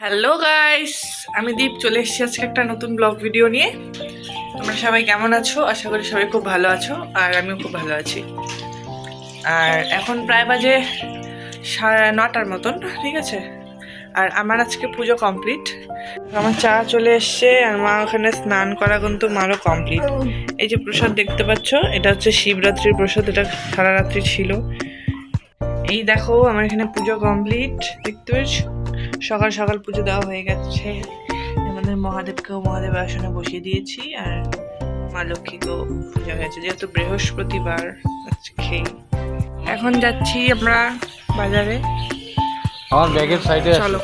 Hello guys আমি দীপ, চলে এসেছি আজকে একটা নতুন ব্লগ ভিডিও নিয়ে। তোমরা সবাই কেমন আছো? আশা করি সবাই খুব ভালো আছো, আর আমিও খুব ভালো আছি। আর এখন প্রায় বাজে সাড়ে নটার মতন, ঠিক আছে? আর আমার আজকে পুজো কমপ্লিট আমার চা চলে এসছে, আর মা ওখানে স্নান করা কিন্তু মারও কমপ্লিট এই যে প্রসাদ দেখতে পাচ্ছ, এটা হচ্ছে শিবরাত্রির প্রসাদ, এটা সারা রাত্রি ছিল। এই দেখো, আমার এখানে পুজো কমপ্লিট দেখতে পেয়েছ? সকাল সকাল পুজো দেওয়া হয়ে গেছে। আমাদের মহাদেবকেও মহাদেব আসনে বসিয়ে দিয়েছি আর মা লক্ষ্মীকেও পূজা হয়েছে যেহেতু বৃহস্পতিবার আজকে এখন যাচ্ছি আমরা বাজারে। আমার ব্যাগের সাইডে চলো।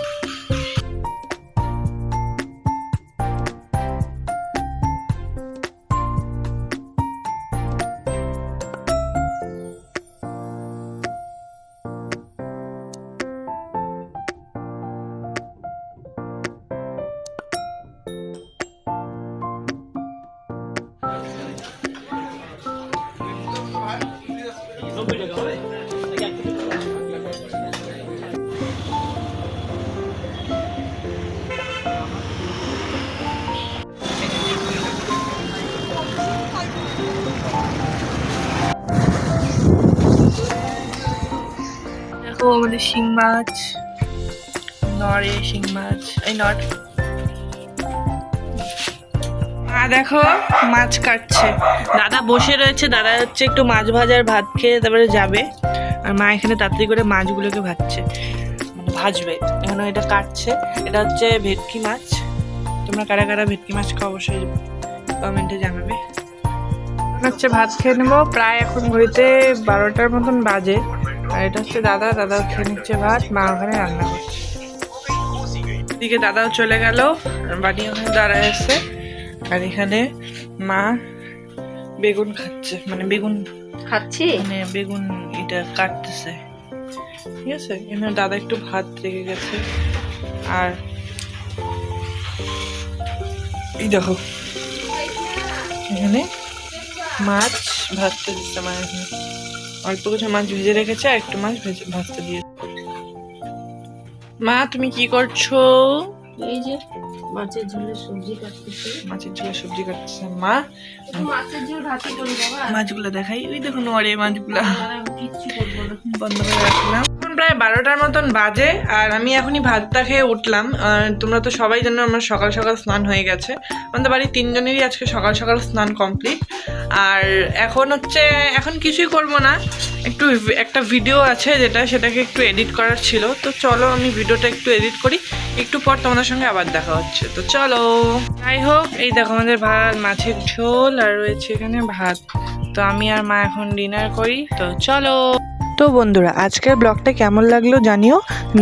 দেখো আমাদের শিং মাছ নড়ে শিং মাছ এই নট দেখো, মাছ কাটছে। দাদা বসে রয়েছে, দাদা হচ্ছে একটু মাছ ভাজার ভাত খেয়ে তারপরে যাবে। আর মা এখানে তাড়াতাড়ি করে মাছগুলোকে ভাজছে। ভাজবে, এখানে এটা কাটছে। এটা হচ্ছে ভেটকি মাছ। তোমরা কারা কারা ভেটকি মাছ খাও অবশ্যই কমেন্টে জানাবে। হচ্ছে ভাত খেয়ে নেব, প্রায় এখন ঘড়িতে বারোটার মতন বাজে। আর এটা হচ্ছে দাদা দাদা খেয়ে নিচ্ছে ভাত, মা ওখানে রান্না করছে। দাদাও চলে গেল বাড়ি ওখানে দাঁড়ায় আছে। আর এখানে মা বেগুন খাচ্ছে মানে বেগুন খাচ্ছি? মানে বেগুন এটা কাটতেছে। ঠিক আছে? এখানে দাদা একটু ভাত রেখে গেছে। আর এই দেখো এখানে মাছ ভাজতে দিচ্ছে মা এখানে। অল্প কিছু মাছ ভেজে রেখেছে আর একটু মাছ ভেজে ভাজতে দিয়ে মা তুমি কি করছ? এই যে মাছের ঝোলের সবজি কাটতেছে। মাছের ঝোলে সবজি কাটতেছে মা। মাছের ঝোল ভাতই করে বাবা মাছগুলো দেখাই। ওই দেখুন নড়ে মাছগুলো। কিচ্ছু করব না। বন্ধ করে রাখলাম। প্রায় বারোটার মতন বাজে, আর আমি এখনই ভাতটা খেয়ে উঠলাম। তোমরা তো সবাই জানো আমার সকাল সকাল স্নান হয়ে গেছে। আমাদের বাড়ির তিনজনেরই আজকে সকাল সকাল স্নান কমপ্লিট আর এখন হচ্ছে, এখন কিছুই করব না। একটু একটা ভিডিও আছে যেটা, সেটাকে একটু এডিট করার ছিল। তো চলো আমি ভিডিওটা একটু এডিট করি। একটু পর তোমাদের সঙ্গে আবার দেখা হচ্ছে। তো চলো। যাই হোক, এই দেখো আমাদের ভাত, মাছের ঝোল, আর রয়েছে এখানে ভাত। তো আমি আর মা এখন ডিনার করি। তো চলো। তো বন্ধুরা, আজকের ব্লগটা কেমন লাগল জানিও।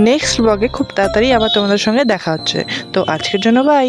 নেক্সট ব্লগে খুব তাড়াতাড়ি আবার তোমাদের সঙ্গে দেখা হচ্ছে। তো আজকের জন্য বাই